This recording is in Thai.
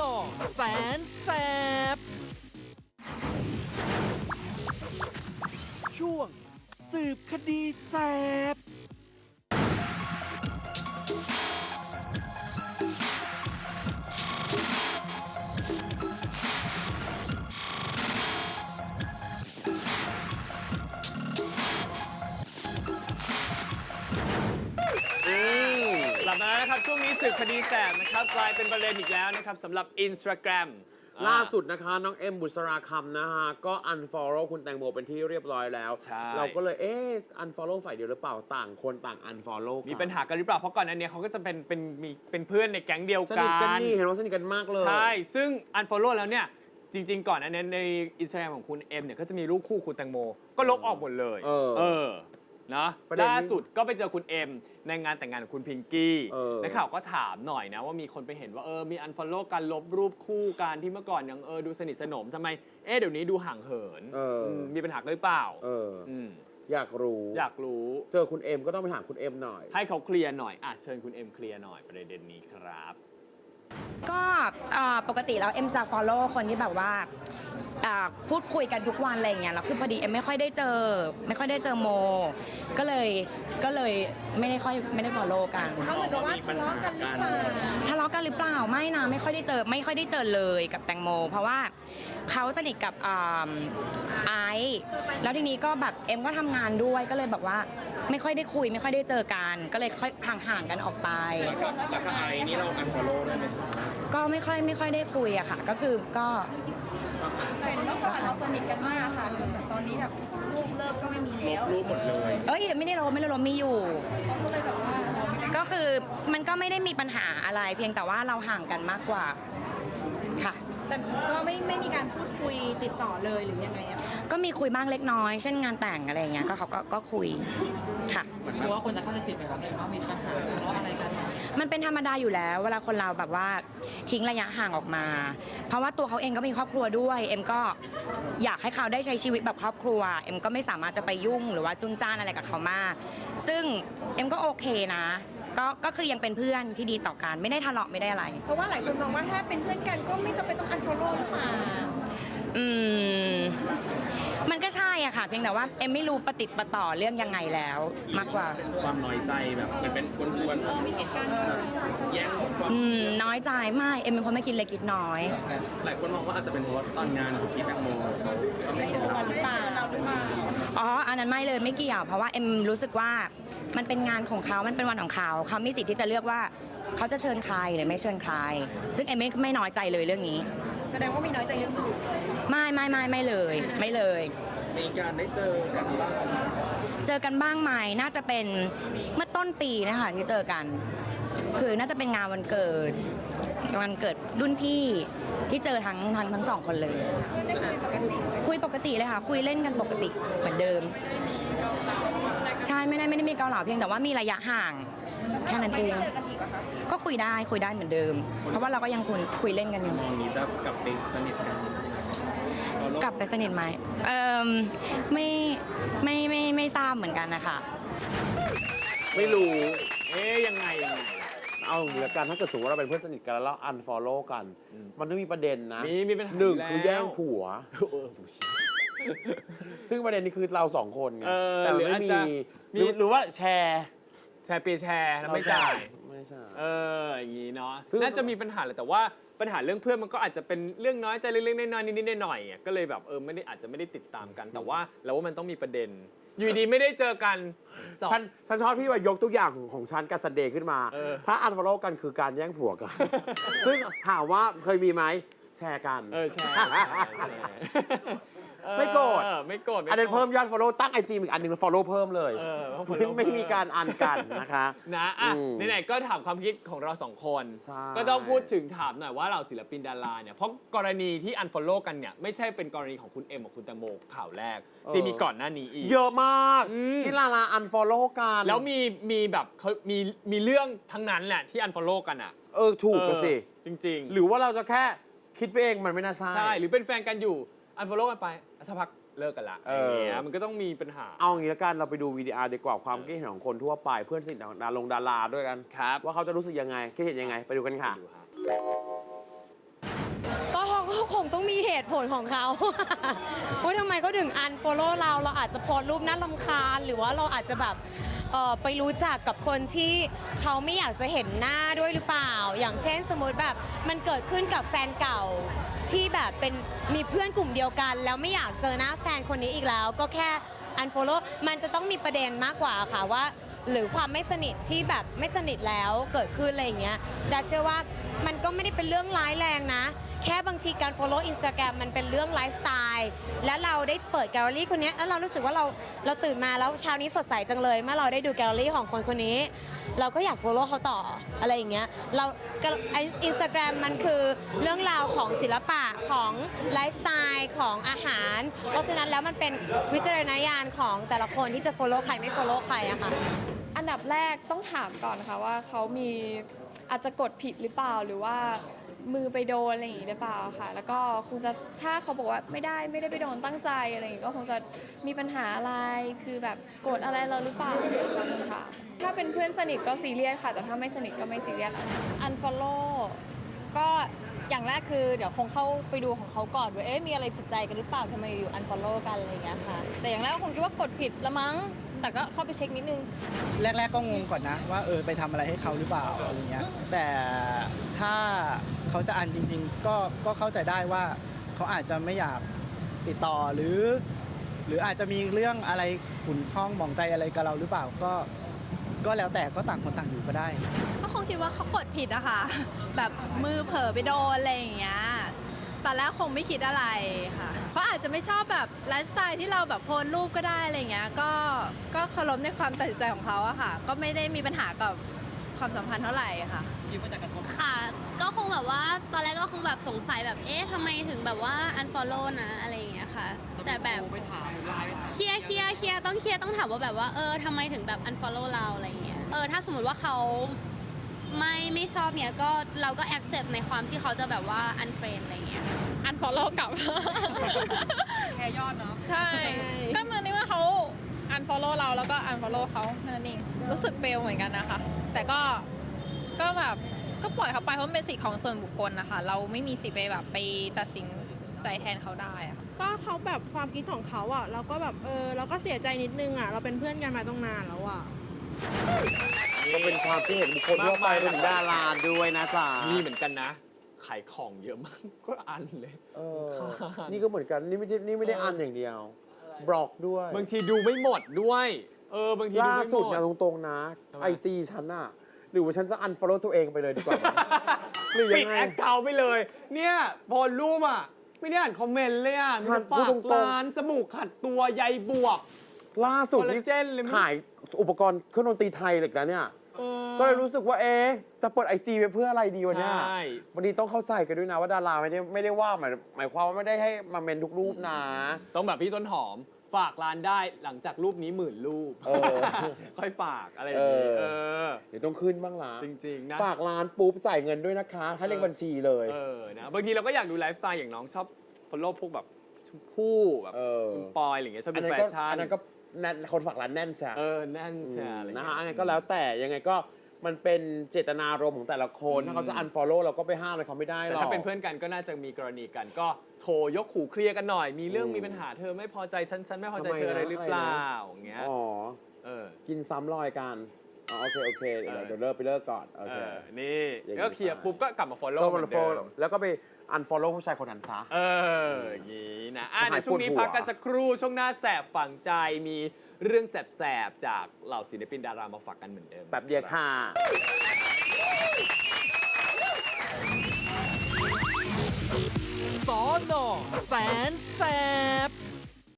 นอแสนแสบ ช่วงสืบคดีแสบ ช่วงนี้สืบคดีแสบนะครับกลายเป็นประเด็นอีกแล้วนะครับสำหรับ Instagram อ่ล่าสุดนะคะ น้องเอ็มบุษราคำนะฮะ ก็ unfollow คุณแตงโมเป็นที่เรียบร้อยแล้ว ใช่ เราก็เลยเอ๊ะ unfollow ฝ่ายเดียวหรือเปล่าต่างคนต่าง unfollow กันมีปัญหากันหรือเปล่า เพราะก่อนอันเนี้ยเขาก็จะเป็นเป็นมีเป็นเพื่อนในแก๊งเดียวสกันิทกันน นี่เห็นว่าสนิทกันมากเลย ใช่ ซึ่ง unfollow แล้วเนี่ย จริง ๆ ก่อนอันนี้ในอินสตาแกรมของคุณเอ็มเนี่ย ก็จะมีรูปคู่คุณแตงโม ก็ลบออกหมดเลยเออ เอ อนะประเด็นนี้ล่าสุดก็ไปเจอคุณเอ็มในงานแต่งงานของคุณพิงกี้เออ นักข่าวก็ถามหน่อยนะว่ามีคนไปเห็นว่าเออมี unfollow การลบรูปคู่กันที่เมื่อก่อนยังเออดูสนิทสนมทำไมเอ๊ะเดี๋ยวนี้ดูห่างเหินเอออืมมีปัญหากันหรือเปล่าเอออ มอยากรู้ อยากรู้เจอคุณเอ็มก็ต้องไปถามคุณเอ็มหน่อย ให้เขาเคลียร์หน่อยอะเชิญคุณเอ็มเคลียร์หน่อยประเด็นนี้ครับ ก็อ่าปกติแล้วเอ็มจะ follow คนที่แบบว่า อ่าพูดคุยกันทุกวันอะไรอย่างเงี้ยแล้วคือพอดีเอ็มไม่ค่อยได้เจอ ไม่ค่อยได้เจอโม ก็เลยก็เลยไม่ได้ค่อยไม่ได้ follow กันเขาเหมือนกับว่าทะเลาะกันหรือเปล่าทะเลาะกันหรือเปล่าไม่นะไม่ค่อยได้เจอไม่ค่อยได้เจอเลยกับแตงโม เพราะว่าเขาสนิทกับอ่าไอซ์แล้วทีนี้ก็แบบเอ็มก็ทำงานด้วยก็เลยแบบว่าไม่ค่อยได้คุย ไม่ค่อยได้เจอกัน ก็เลยค่อยห่างๆกันออกไปก็ไม่ค่อยไม่ค่อยได้คุยอะค่ะ ก็คือก็เห็นเมื่อก่อนเราสนิทกันมากค่ะ จนแบบตอนนี้แบบรูปเลิกก็ไม่มีแล้วรูปหมดเลย เอ้ยไม่ได้ลบไม่ได้ลบมีอยู่เขาก็เลยแบบว่าเราไม่ได้ก็คือมันก็ไม่ได้มีปัญหาอะไรเพียงแต่ว่าเราห่างกันมากกว่าค่ะ แต่ก็ไม่ไม่มีการพูดคุยติดต่อเลยหรือยังไงอะคะก็มีคุยบ้างเล็กน้อย เช่นงานแต่งอะไรอย่างเงี้ยก็เขาก็ก็คุยค่ะ กลัวว่าคนจะเข้าใจผิดไหมครับว่ามีปัญหาทะเลาะอะไรกันมั นเป็นธรรมดาอยู่แล้ว เวลาคนเราแบบว่าทิ้งระยะห่างออกมา เพราะว่าตัวเขาเองก็มีครอบครัวด้วย เอ็มก็อยากให้เขาได้ใช้ชีวิตแบบครอบครัว เอ็มก็ไม่สามารถจะไปยุ่งหรือว่าจุนจ้านอะไรกับเขามาก ซึ่งเอ็มก็โอเคนะ ก็ก็คือยังเป็นเพื่อนที่ดีต่อกันไม่ได้ทะเลาะไม่ได้อะไร เพราะว่าหลายคนมองว่าถ้าเป็นเพื่อนกันก็ไม่จำเป็นต้อง unfollow หรือเปล่าอืมมันก็ ใช่อะค่ะ เพียงแต่ว่าเอ็มไม่รู้ปฏิดประต่อเรื่องยังไงแล้วมากกว่าความน้อยใจแบบเหมือนเป็นคนกวนแย่งความอืมน้อยใจไม่เอ็มเป็นคนไม่คิดเล็กคิดน้อยหลายคนมองว่าอาจจะเป็นเพราะว่าตอนงานของพี่แตงโมเขาก็ไม่ชอบหรือเปล่าเราหรือเปล่าอ๋อ อันนั้นไม่เลยไม่เกี่ยว เพราะว่าเอ็มรู้สึกว่ามันเป็นงานของเขา มันเป็นวันของเขา เขามีสิทธิ์ที่จะเลือกว่าเขาจะเชิญใครหรือไม่เชิญใคร ซึ่งเอ็มไม่ไม่น้อยใจเลยเรื่องนี้ แสดงว่ามีน้อยใจเรื่องอื่นเลยไม่ไม่ไม่ไม่เลย ไม่เลย มีการได้เจอกันบ้างเจอกันบ้างไหมน่าจะเป็นเมื่อต้นปีนะคะที่เจอกัน คือน่าจะเป็นงานวันเกิดวันเกิดรุ่นพี่ที่เจอทั้งทั้งทั้งสองคนเลยได้คุยปกติคุยปกติเลยค่ะ คุยเล่นกันปกติเหมือนเดิม ใช่ไม่ได้ไม่ได้มีเกาเหลาเพียงแต่ว่ามีระยะห่างแค่นั้นไม่เอได้งเจอกันอีกเหรอคะก็คุยได้คุยได้เหมือนเดิม เพราะว่าเราก็ยังคุยคุยเล่นกันอยู่มองนี้จะกลับไปสนิทกัน กลับไปสนิทไหมเออไม่ไม่ไม่ไม่ทราบเหมือนกันนะคะไม่รู้ เอ๊ยยังไงยังไงเอาอย่างนี้ละกันถ้าเกิดสมมติว่าเราเป็นเพื่อนสนิทกันแล้วเรา unfollow กัน มันต้องมีประเด็นนะมีมีปัญหาหนึ่งอยู่แล้ว คือแย่งผัว เออ ซึ่งประเด็นนี้คือเราสองคนไงเออแต่หรือไม่อาจมีจะหรือมีหรือว่าแชร์แชร์เปียร์แชร์แล้วไม่จ่าย ไม่ใช่ เอออย่างนี้เนาะ ซึ่ง น่าจะมีปัญหาแหละแต่ว่า ปัญหาเรื่องเพื่อนมันก็อาจจะเป็นเรื่องน้อยใจเล็กๆน้อยๆนิดๆหน่อยๆอะก็เลยแบบเออไม่ได้อาจจะไม่ได้ติดตามกัน แต่ว่าเราว่ามันต้องมีประเด็น อยู่ดีไม่ได้เจอกันสองฉันฉันชอบพี่ว่ายกตัวอย่างของของฉันกับซันเดย์ขึ้นมาเออถ้า unfollow กันคือการแย่งผัวกัน ซึ่งถามว่าเคยมีไหมแชร์กัน เออแชร์แชร์แชร์เออ ไม่โกรธไม่โกรธอันนั้นเพิ่มยอด follow ตั้งไอจีอีกอันหนึง follow เพิ่มเลยเออเพราะไม่ follow ไม่มีการอันกันนะคะ นะอะอืมไหนๆก็ถามความคิดของเราสองคน ใช่ ก็ต้องพูดถึงถามหน่อยว่าเราศิลปินดาราเนี่ย เพราะกรณีที่ unfollow กันเนี่ย ไม่ใช่เป็นกรณีของคุณเอ็มกับคุณแตงโมข่าวแรกจะมีก่อนหน้านี้อีก เยอะมากอืม ที่ลาลา unfollow กันแล้วมีมีแบบเขามีมีเรื่องทั้งนั้นแหละที่ unfollow กันอะเออถูกกันสิ เออจริงหรือว่าเราจะแค่คิดไปเองมันไม่น่าใช่ๆใช่ หรือเป็นแฟนกันอยู่ unfollow กันไป สักพักเลิกกันละเออออ ย่างเงี้ยมันก็ต้องมีปัญหาเอาอย่างนี้ละกันเราไปดูวีดีอาร์ดีกว่าความคิดเห็นของคนทั่วไปเพื่อนสนิทของดารงดาราด้วยกัน ครับว่าเขาจะรู้สึกยังไงคิดเห็นยังไง ไปดูกันค่ะ ดูครับคงต้องมีเหตุผลของเขา ว่าทำไมเขาถึงอันโฟโล่เราเราอาจจะโพสต์รูปน่าลำคาญ หรือว่าเราอาจจะแบบ เอ่อไปรู้จักกับคนที่เขาไม่อยากจะเห็นหน้าด้วยหรือเปล่า อย่างเช่นสมมติแบบมันเกิดขึ้นกับแฟนเก่าที่แบบเป็นมีเพื่อนกลุ่มเดียวกัน แล้วไม่อยากเจอหน้าแฟนคนนี้อีกแล้ว ก็แค่ unfollow มันจะต้องมีประเด็นมากกว่าค่ะว่า หรือความไม่สนิทที่แบบไม่สนิทแล้วเกิดขึ้นอะไรอย่างเงี้ยดาเชื่อว่า มันก็ไม่ได้เป็นเรื่องร้ายแรงนะ แค่บางทีการ follow Instagram มันเป็นเรื่องไลฟ์สไตล์และเราได้เปิดแกลเลอรี่คนเนี้ยแล้วเรารู้สึกว่าเราเราตื่นมาแล้วเช้านี้สดใสจังเลย เมื่อเราได้ดูแกลเลอรี่ของคนคนนี้ เราก็อยาก follow เขาต่ออะไรอย่างเงี้ยเราอินสตาแกรมมันคือเรื่องราวของศิลปะของไลฟ์สไตล์ของอาหาร เพราะฉะนั้นแล้วมันเป็นวิจารณญาณของแต่ละคนที่จะ follow ใครไม่ follow ใครอะค่ะอันดับแรกต้องถามก่อนค่ะว่าเขามี อาจจะกดผิดหรือเปล่าหรือว่ามือไปโดนอะไรอย่างนี้หรือเปล่าค่ะ แล้วก็คงจะถ้าเขาบอกว่าไม่ได้ไม่ได้ไปโดนตั้งใจอะไรอย่างนี้ก็คงจะมีปัญหาอะไรคือแบบกดอะไรเราหรือเปล่าคงถามถ้าเป็นเพื่อนสนิทก็ซีเรียสค่ะ แต่ถ้าไม่สนิทก็ไม่ซีเรียสแล้ว unfollow ก็อย่างแรกคือเดี๋ยวคงเข้าไปดูของเขาก่อนว่าเอ๊ะมีอะไรผิดใจกันหรือเปล่าทำไมอยู่ unfollow กันอะไรอย่างเงี้ยค่ะ แต่อย่างแรกก็คงคิดว่ากดผิดละมั้ง แต่ก็เข้าไปเช็คนิดนึง แรก ๆ ก็งงก่อนนะ ว่าเออไปทำอะไรให้เขาหรือเปล่าอะไรเงี้ยแต่ถ้าเขาจะอันจริง ๆ ก็ก็เข้าใจได้ว่าเขาอาจจะไม่อยากติดต่อหรือ หรืออาจจะมีเรื่องอะไรขุนข้องหมองใจอะไรกับเราหรือเปล่าก็ก็แล้วแต่ก็ต่างคนต่างอยู่ก็ได้ ก็คงคิดว่าเขากดผิดอะค่ะแบบมือเผลอไปโดนอะไรอย่างเงี้ย ตอนแรกคงไม่คิดอะไรค่ะเขาอาจจะไม่ชอบแบบไลฟ์สไตล์ที่เราแบบโพสต์รูปก็ได้อะไรเงี้ยก็ก็เคารพในความตัดสินใจของเขาอะค่ะ ก็ไม่ได้มีปัญหากับความสัมพันธ์เท่าไหร่ค่ะค่ะ ก็คงแบบว่าตอนแรกก็คงแบบสงสัยแบบเอ๊ะทำไมถึงแบบว่า unfollow นะอะไรอย่างเงี้ยค่ะ แต่แบบเคลียร์เคลียร์เคลียร์ต้องเคลียร์ต้องถามว่าแบบว่าเออทำไมถึงแบบ unfollow เราอะไรอย่างเงี้ยเออถ้าสมมติว่าเขา ไม่ไม่ชอบเนี้ยก็เราก็ accept ในความที่เขาจะแบบว่า unfriend อะไรอย่างเงี้ย unfollow กลับ แค่ยอดเนาะใช่ ก็เหมือนนึกว่าเขา unfollow เราแล้วก็ unfollow เขาแค่นั้นเองรู้สึกเฟลเหมือนกันนะคะ แต่ก็ก็แบบก็ปล่อยเขาไปเพราะมันเป็นสิทธิ์ของส่วนบุคคลนะคะ เราไม่มีสิทธิ์ไปแบบไปตัดสินใจแทนเขาได้อะก็เขาแบบความคิดของเขาอะเราก็แบบเออเราก็เสียใจนิดนึงอะ เราเป็นเพื่อนกันมาตั้งนานแล้วอะ ก็เป็นความคิดเห็นบุคคลทั่วไปรวมถึงดาราด้วยนะจ๊ะมีเหมือนกันนะ ขายของเยอะมาก ก็อันเลย เออนี่ก็เหมือนกันนี่ไม่ได้นี่ไม่ได้เอออัอันอย่างเดียวบล็อกด้วยบางทีดูไม่หมดด้วย เออบางทีดูล่าไม่หสุดมดเนี่ยตรงๆนะทำไม ไอจีฉันอะหรือว่าฉันจะอันฟอลโล่ตัวเองไปเลยดีกว่าหรือปิยัดงไง แอคเคาท์ไปเลย เนี่ยโพสต์รูปอะ ไม่ได้อ่านคอมเมนต์เลยอะฉัมันนฝากพูดตรงๆ ร้านสบู่ขัดตัวใยบวก ล่าสุดคอลลานี่เจนเลยมั้ย ขาย อุปกรณ์เครื่องดนตรีไทยเลยนะเนี่ย เออก็เลยรู้สึกว่าเอ๊ะจะเปิดไอจีไปเพื่ออะไรดีวะเนี่ยใช่วันนี้ต้องเข้าใจกันด้วยนะว่าดาราไม่ได้ไม่ได้ว่าหมายหมายความว่าไม่ได้ให้มาเมนทุกรูปนะ ต้องแบบพี่ต้นหอม ฝากร้านได้หลังจากรูปนี้หมื่นรูป เออ ค่อยฝากอะไรอย่างนี้เออเออ เดี๋ยวต้องขึ้นบ้างละจริง ๆ นะ ฝากร้านปุ๊บจ่ายเงินด้วยนะคะให้เลขบัญชีเลย เออ นะ บางทีเราก็อยากดูไลฟ์สไตล์อย่างน้องชอบฟอลโล่พวกแบบชมพู่แบบเออ คุณปอยอะไรอย่างเงี้ยชอบอันดูนั้นแฟก็ชั่น อันนั้นก็ แน่นคนฝากร้านแน่นใช่เออแน่นใช่อะไรอย่างนะเงี้ฮะยอันนั้นก็แล้วแต่ยังไงก็มันเป็นเจตนารมณ์ของแต่ละคนอืมถ้าเขาจะ unfollow เราก็ไปห้ามอะไรเขาไม่ได้หแต่รอก ถ้าเป็นเพื่อนกันก็น่าจะมีกรณีกัน ก็โทรยกหูเคลียร์กันหน่อย มีเรื่องอืมมีปัญหาเธอไม่พอใจฉันฉันไม่พอใจทำไมเธออะไรนะ หรืออะไรนะเปล่าอย่างเงี้ยอ๋อ เออ กินซ้ำรอยกันอ๋อโอเค โอเค เดี๋ยวเออ เดี๋ยวเลิกไปเลิกก่อน โอเอเค อนี่อย่างนี้ ก็เคลียร์ปุ๊บก็กลับมา follow ก็เหมืมาอนโฟเดิมแล้วก็ไป unfollow ผู้ชายคนนั้นซะ เอออย่างนี้นะ อะหายเดี๋ยวช่วงนี้ปวดหัวพักกันสักครู่ ช่วงหน้าแสบฝังใจมีเรื่องแสบๆ จากเหล่าศิลปินดารามาฝากกันเหมือนเดิมแบบเดียวค่ะ สอนอแสนแสบ